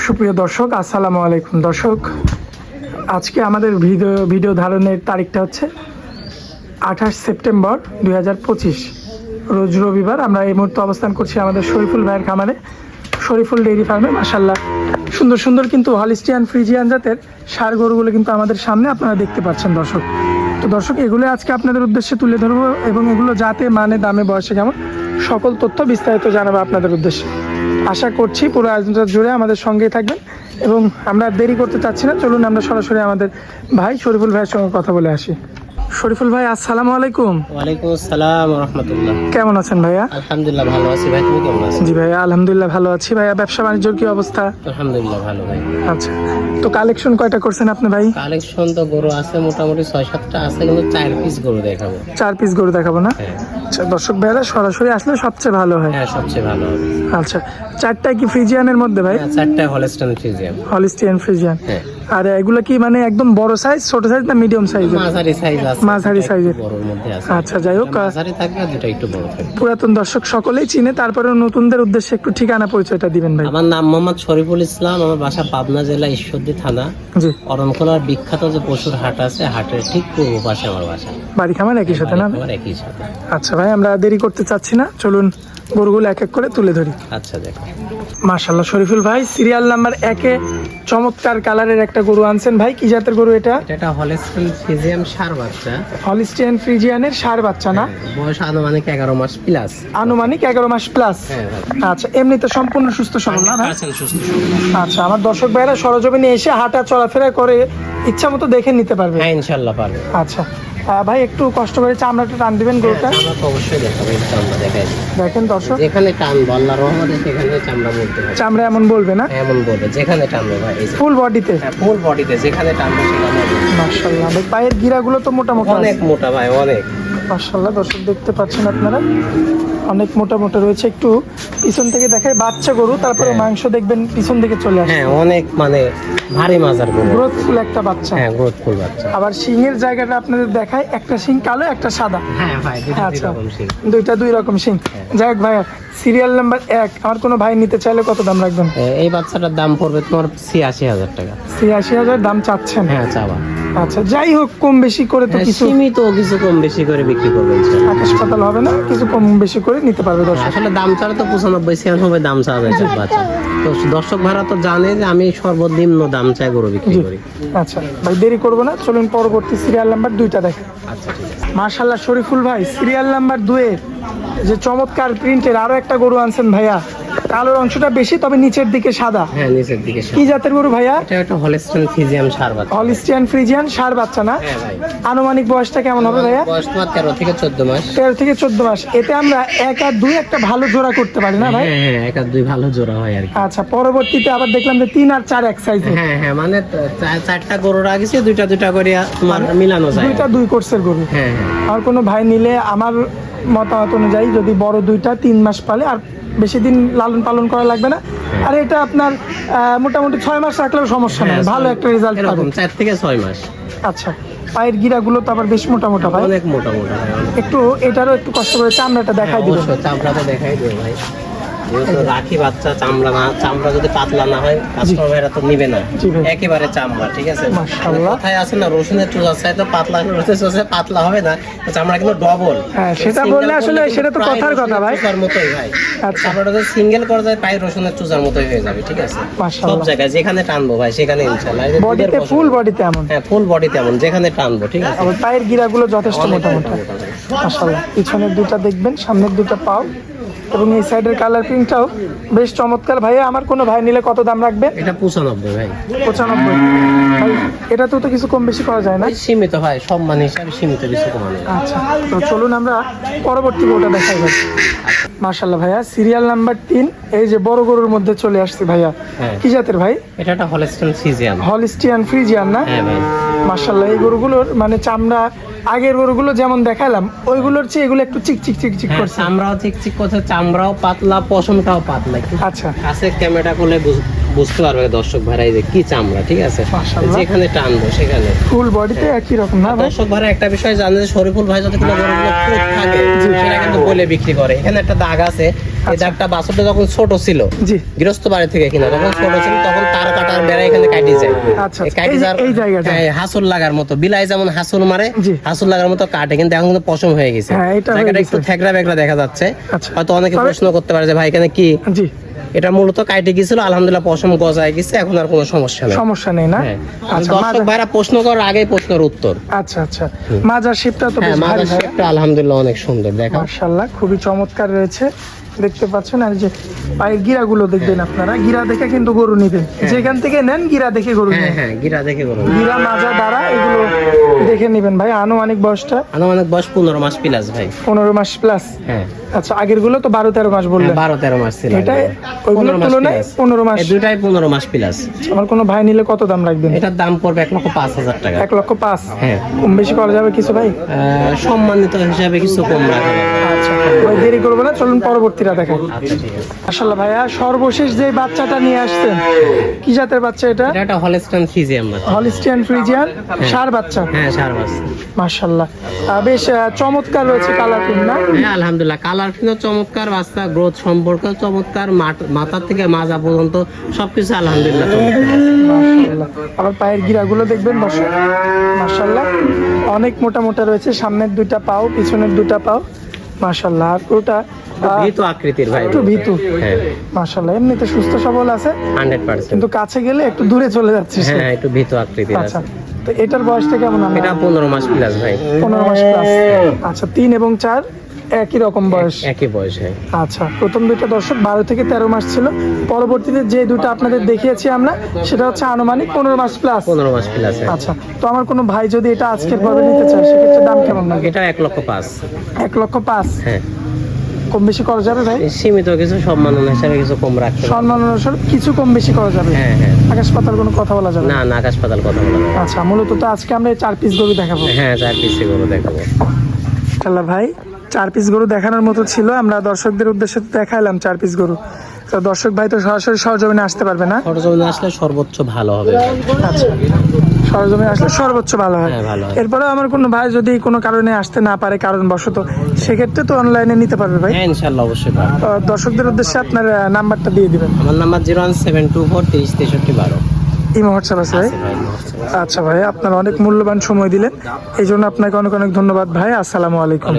সুপ্রিয় দর্শক, আসসালামু আলাইকুম। দর্শক, আজকে আমাদের ভিডিও ভিডিও ধারণের তারিখটা হচ্ছে আঠাশ সেপ্টেম্বর দু হাজার পঁচিশ। রোজ রবিবার আমরা এই মুহূর্তে অবস্থান করছি আমাদের শরীফুল ভাইয়ের খামারে, শরীফুল ডেইরি ফার্মে মাসাল্লাহ সুন্দর সুন্দর কিন্তু হলিস্টিয়ান ফ্রিজিয়ান জাতের সার গরুগুলো কিন্তু আমাদের সামনে আপনারা দেখতে পাচ্ছেন, দর্শক। তো দর্শক, এগুলো আজকে আপনাদের উদ্দেশ্যে তুলে ধরবো এবং এগুলো যাতে মানে দামে, বয়সে কেমন, সকল তথ্য বিস্তারিত জানাব আপনাদের উদ্দেশ্যে। আশা করছি পুরো আয়োজনটা জুড়ে আমাদের সঙ্গেই থাকবেন এবং আমরা দেরি করতে চাচ্ছি না। চলুন আমরা সরাসরি আমাদের ভাই শরীফুল ভাইয়ের সঙ্গে কথা বলে আসি। শরীফুল ভাই আসসালামু আলাইকুম। ওয়ালাইকুম আসসালাম রহমতুল্লাহ কেমন আছেন ভাইয়া? আলহামদুলিল্লাহ ভালো আছি। ভাই তুমি কেমন আছো? জি ভাইয়া আলহামদুলিল্লাহ ভালো আছি। ভাইয়া ব্যবসা বাণিজ্যর কি অবস্থা? আলহামদুলিল্লাহ ভালো ভাই। আচ্ছা তো কালেকশন কয়টা করছেন আপনি ভাই? কালেকশন তো গরু আছে মোটামুটি ছয় সাতটা আছে কিন্তু চার পিস গরু দেখাবো। চার পিস গরু দেখাবো না? হ্যাঁ। আচ্ছা দর্শক ভাইয়ারা সরাসরি আসলে সবচেয়ে ভালো হয়। হ্যাঁ সবচেয়ে ভালো হবে। আচ্ছা চারটায় কি ফ্রিজিয়ানের মধ্যে ভাই? হ্যাঁ, চারটা হলস্টন ফ্রিজিয়াম হলিস্টিয়ান ফ্রিজিয়ান হ্যাঁ। আর এগুলো কি মানে একদম বড় সাইজ ছোট সাইজ না মিডিয়াম সাইজের মাঝারি সাইজ আছে মাঝারি সাইজের। বড়র মধ্যে আছে। আচ্ছা যাই হোক মাঝারি থাকবে আর দুটো একটু বড় থাকবে। পুরাতন দর্শক সকলেই চিনে তারপরে নতুনদের উদ্দেশ্যে একটু ঠিকানা পরিচয়টা দিবেন ভাই। আমার নাম মোহাম্মদ শরীফুল ইসলাম আমার বাসা পাবনা জেলা ঈশ্বরদী থানা। জি। অরণখোলার বিখ্যাত যে পশুর হাট আছে হাটের ঠিক পূর্ব পাশে আমার বাসা। বাড়ি খামার একই সাথে না আমার একই সাথে। আচ্ছা ভাই আমরা দেরি করতে চাচ্ছি না চলুন গরুগুলো এক এক করে তুলে ধরি। আচ্ছা দেখো। মার্শাল্লাহ শরীফুল ভাই সিরিয়াল নাম্বার একে চমৎকার কালারের একটা গরু আনছেন ভাই। কি জাতের গরু এটা? এটা একটা হলস্টন ফ্রিজিয়াম সার বাচ্চা। হলিস্টিয়ান ফ্রিজিয়ানের সার বাচ্চা না? বয়স আনুমানিক এগারো মাস প্লাস আনুমানিক এগারো মাস প্লাস হ্যাঁ আচ্ছা এমনিতে সম্পূর্ণ সুস্থ সবল না ভাই? পার্সেন্ট সুস্থ আচ্ছা আমার দর্শক ভাইরা সরজমিনে এসে হাঁটা চলাফেরা করে ইচ্ছা মতো দেখে নিতে পারবে। হ্যাঁ ইনশাল্লাহ পারবে। আচ্ছা ভাই একটু কষ্ট করে চামড়াটা টান দিবেন গরুটা। অবশ্যই দেখাবো চামড়া দেখাই দেখেন দর্শক। যেখানে টান বল্লার রহমতে সেখানে চামড়া বলতে হবে। চামড়া এমন বলবে না? এমন বলবে যেখানে টানবে ভাই ফুল বডিতে ফুল বডিতে যেখানে টানবে সেখানে। মাশাআল্লাহ ভাই পায়ের গিরাগুলো তো মোটামুটি মোটা অনেক মোটা ভাই অনেক। মার্শাল্লাহ দর্শক দেখতে পাচ্ছেন আপনারা। অনেক মোটা মোটা রয়েছে একটু পিছন থেকে দেখায় বাচ্চা গরু তারপরে হ্যাঁ। মাংস দেখবেন পিছন থেকে চলে আসে হ্যাঁ অনেক মানে ভারী মাজার গরু। গ্রোথফুল একটা বাচ্চা। হ্যাঁ গ্রোথফুল বাচ্চা। আবার শিংয়ের জায়গাটা আপনাদের দেখায় একটা শিং কালো একটা সাদা। হ্যাঁ ভাই দুটো আচ্ছা। দুইটা দুই রকম শিং। যাই হোক ভাইয়া সিরিয়াল নাম্বার এক আমার কোনো ভাই নিতে চাইলে কত দাম রাখবেন? এই বাচ্চাটার দাম পড়বে তোমার ছিয়াশি হাজার টাকা। ছিয়াশি হাজার দাম চাচ্ছেন। হ্যাঁ চাওয়া। আচ্ছা যাই হোক কম বেশি করে তো হ্যাঁ, কিছু সীমিত কিছু কম বেশি করে বিক্রি করবে ইনশাল্লাহ। আকাশ পাতাল হবে না কিছু কম বেশি করে নিতে পারবে দর্শক। আসলে দাম ছাড়া তো পঁচানব্বই ছিয়ানব্বই দাম যায় সব বাচ্চা। তো দর্শক ভাড়া তো জানে যে আমি সর্বনিম্ন দাম চাই গরু বিক্রি করি। আচ্ছা ভাই দেরি করব না চলুন পরবর্তী সিরিয়াল নাম্বার দুইটা দেখেন। আচ্ছা মার্শাল্লাহ শরীফুল ভাই সিরিয়াল নাম্বার দুয়ের যে চমৎকার প্রিন্টের আরও একটা গরু আনছেন ভাইয়া। কালোর অংশটা বেশি তবে নিচের দিকে সাদা। হ্যাঁ নিচের দিকে। কি জাতের গরু ভাইয়া? এটা একটা হলস্টেন ফিজিয়াম সার বাচ্চা। হলিস্টিয়ান ফ্রিজিয়ান সার বাচ্চা না? হ্যাঁ ভাই। আনুমানিক বয়সটা কেমন হবে ভাইয়া? বয়স তোমার তেরো থেকে চোদ্দ মাস। তেরো থেকে চোদ্দ মাস। এতে আমরা এক আর দুই একটা ভালো জোড়া করতে পারি না ভাই? হ্যাঁ হ্যাঁ এক আর দুই ভালো জোড়া হয় আর কি। আচ্ছা পরবর্তীতে আবার দেখলাম যে তিন আর চার এক সাইজে হ্যাঁ হ্যাঁ মানে চারটা গরু রাখিছে দুইটা দুইটা করে তোমার মিলানো যায়। দুইটা দুই কোর্সের গরু। হ্যাঁ হ্যাঁ। আর কোনো ভাই নিলে আমার মতামত অনুযায়ী যদি বড় দুইটা তিন মাস পালে আর বেশি দিন লালন পালন করা লাগবে না। আর এটা আপনার আহ, মোটামুটি ছয় মাস রাখলেও সমস্যা নেই। হ্যাঁ, ভালো একটা রেজাল্ট পাবেন। চার থেকে ছয় মাস। আচ্ছা পায়ের গিরা গুলো তো আবার বেশ মোটা মোটা ভাই। অনেক মোটা মোটা একটু এটারও একটু কষ্ট করে চামড়াটা দেখাই দিব দিবেন। অবশ্যই দেখাই দেবো ভাই। যেহেতু রাখি বাচ্চা চামড়া না চামড়া যদি পাতলা না হয় তো নিবে না। একেবারে চামড়া ঠিক আছে? কোথায় আছে না রসুনের চুষা চাই তো পাতলা রসুনের পাতলা হবে না। চামড়া কিন্তু ডবল হ্যাঁ, সেটা বললে আসলে সেটা তো কথার কথা ভাই। মতোই ভাই আচ্ছা। চামড়াটা যদি সিঙ্গেল করে যায় পায়ে রসুনের মতোই হয়ে যাবে ঠিক আছে? সব মাশাআল্লাহ। জায়গায় যেখানে টানবো ভাই সেখানে ইনশাআল্লাহ। বডিতে ফুল বডিতে এমন। হ্যাঁ ফুল বডি তেমন যেখানে টানবো ঠিক আছে? পায়ের গিরাগুলো যথেষ্ট মোটা মোটা। মাশাল্লাহ পিছনের দুটো দেখবেন সামনের দুটো পাও। এবং এই সাইডের কালার প্রিন্টটাও বেশ চমৎকার। ভাইয়া আমার কোনো ভাই নিলে কত দাম রাখবে এটা পঁচানব্বই ভাই। পঁচানব্বই। ভাই এটা তো কিছু কম বেশি করা যায় না? সীমিত ভাই সম্মান হিসাবে সীমিত কিছু কমানো আচ্ছা তো চলুন আমরা পরবর্তী বউটা দেখাই ভাই। মার্শাল্লাহ ভাইয়া সিরিয়াল নাম্বার তিন এই যে বড় গরুর মধ্যে চলে আসছে ভাইয়া। হ্যাঁ। কি জাতের ভাই? এটা একটা হলস্টেন ফিজিয়াম হলিস্টিয়ান ফ্রিজিয়ান না? হ্যাঁ ভাই। মার্শাল্লাহ এই গরুগুলোর মানে চামড়া আগের গরুগুলো যেমন দেখালাম ওইগুলোর চেয়ে এগুলো একটু চিক চিক চিক চিক হ্যাঁ, করছে। ঠিক ঠিক করছে চামড়াও পাতলা পশমটাও পাতলা। আচ্ছা। কাছে ক্যামেরা করলে বুঝতে পারবে দর্শক এই যে কি চামড়া ঠিক আছে। যেখানে টানবো সেখানে। ফুল বডিতে একই রকম না দর্শক ভাইরা একটা বিষয় জানে যে শরীফুল ভাই কোনো গরুগুলো থাকে সেটা কিন্তু বলে বিক্রি করে। এখানে একটা দাগ আছে এই দাগটা বাছুরটা যখন ছোট ছিল জি। গৃহস্থ বাড়ি থেকে কিনা যখন ছোট ছিল তখন তার কাটার বেড়া এখানে কাটি যায়। আচ্ছা, কাটি যাওয়ার- এই জায়গাটা। হ্যাঁ, লাগার মতো বিলাই যেমন হাসুর মারে জি। হাসুর লাগার মতো কাটে কিন্তু এখন কিন্তু পশম হয়ে গেছে। হ্যাঁ, এটা জায়গাটা একটু থেকড়া বেকড়া দেখা যাচ্ছে। আচ্ছা। হয়তো অনেকে প্রশ্ন করতে পারে যে ভাই এখানে কি? জি। এটা মূলত কাটে গেছিল আলহামদুলিল্লাহ পশম গজায় গেছে এখন আর কোনো সমস্যা নেই। সমস্যা নেই না? হ্যাঁ। আচ্ছা দর্শক ভাইরা প্রশ্ন করার আগেই প্রশ্নের উত্তর। আচ্ছা আচ্ছা। মাজার শিপটা তো বেশ ভারী। শেপটা আলহামদুলিল্লাহ অনেক সুন্দর দেখা মার্শাল্লাহ খুবই চমৎকার রয়েছে। দেখতে পাচ্ছেন আর যে পায়ের গিরাগুলো দেখবেন আপনারা। গিরা দেখে কিন্তু গরু নিবেন যেখান থেকে নেন গিরা দেখে গরু হ্যাঁ হ্যাঁ গিরা দেখে গরু গিরা মাজা দ্বারা এগুলো দেখে নেবেন। ভাই আনুমানিক বয়সটা? আনুমানিক বয়স পনেরো মাস প্লাস ভাই। পনেরো মাস প্লাস হ্যাঁ। আচ্ছা আগেরগুলো তো বারো তেরো মাস বললেন বারো তেরো মাস ছিল এটা ওইগুলোর তুলনায় পনেরো মাস। দুটাই পনেরো মাস প্লাস আমার কোনো ভাই নিলে কত দাম রাখবেন? এটার দাম পড়বে এক লক্ষ পাঁচ হাজার টাকা। এক লক্ষ পাঁচ? হ্যাঁ। কম বেশি করা যাবে কিছু ভাই? সম্মানিত হিসাবে কিছু কম রাখা আচ্ছা দেরি করব না চলুন পরবর্তীটা আসলে ভাইয়া সর্বশেষ যে বাচ্চাটা নিয়ে আসছেন কি জাতের বাচ্চা এটা? এটা একটা হলেস্টান ফিজিয়াম হলিস্টিয়ান ফ্রিজিয়ান সার বাচ্চা। হ্যাঁ সার বাচ্চা। বেশ চমৎকার রয়েছে কালার না? হ্যাঁ আলহামদুলিল্লাহ কালার ফিনও চমৎকার বাচ্চা গ্রোথ সম্পর্ক চমৎকার মাথা থেকে মাজা পর্যন্ত সবকিছু আলহামদুলিল্লাহ আবার পায়ের গিরাগুলো দেখবেন দর্শক মার্শাল্লাহ অনেক মোটা মোটা রয়েছে সামনের দুইটা পাও পিছনের দুইটা পাও। মার্শাল্লাহ আর ওটা ভীত আকৃতির ভাই একটু ভীতু। হ্যাঁ। মার্শাল্লাহ এমনিতে সুস্থ সবল আছে হান্ড্রেড পার্সেন্ট। কিন্তু কাছে গেলে একটু দূরে চলে যাচ্ছে হ্যাঁ একটু ভীত আকৃতির আচ্ছা। আছে। তো এটার বয়সটা কেমন আমরা এটা পনেরো মাস প্লাস ভাই। পনেরো মাস প্লাস আচ্ছা তিন এবং চার? একই রকম বয়স? একই বয়স হ্যাঁ। আচ্ছা প্রথম দুইটা দর্শক বারো থেকে তেরো মাস ছিল। পরবর্তীতে যে দুটো আপনাদের দেখিয়েছি আমরা সেটা হচ্ছে আনুমানিক পনেরো মাস প্লাস পনেরো মাস প্লাস হ্যাঁ। আচ্ছা তো আমার কোনো ভাই যদি এটা আজকের পর্বে নিতে চায় সেক্ষেত্রে দাম কেমন লাগে এটা এক লক্ষ পাঁচ। এক লক্ষ পাঁচ? হ্যাঁ। কম বেশি করা যাবে ভাই? সীমিত কিছু সম্মাননা হিসাবে কিছু কম রাখতে। সম্মান অনুসারে কিছু কম বেশি করা যাবে? হ্যাঁ হ্যাঁ। আকাশ পাতার কোনো কথা বলা যাবে? না। না আকাশ পাতাল কথা বলা যাবে আচ্ছা মূলত তো আজকে আমরা চার পিস গরু দেখাবো। হ্যাঁ চার পিস করে দেখাবো। ইনশাল্লাহ ভাই? চার পিস গরু দেখানোর মতো ছিল। আমরা দর্শকদের উদ্দেশ্যে দেখাইলাম চার পিস গরু। তো দর্শক ভাই তো সরাসরি সরজমিনে আসতে পারবে না? সরজমিনে আসলে সর্বোচ্চ ভালো হবে। আচ্ছা। সরজমিনে আসলে সর্বোচ্চ ভালো হয়। হ্যাঁ, ভালো হয়। এরপরে আমার কোনো ভাই যদি কোনো কারণে আসতে না পারে কারণ বশত সেক্ষেত্রে তো অনলাইনে নিতে পারবে ভাই। হ্যাঁ ইনশাল্লাহ অবশ্যই পারব। দর্শকদের উদ্দেশ্যে আপনার নাম্বারটা দিয়ে দিবেন। আমার number zero one seven two four তিরিশ তেষট্টি বারো। ইমো হোয়াটসঅ্যাপ আছে ভাই। আচ্ছা ভাই আপনার অনেক মূল্যবান সময় দিলেন। এই জন্য আপনাকে অনেক অনেক ধন্যবাদ ভাই। আসসালামু আলাইকুম।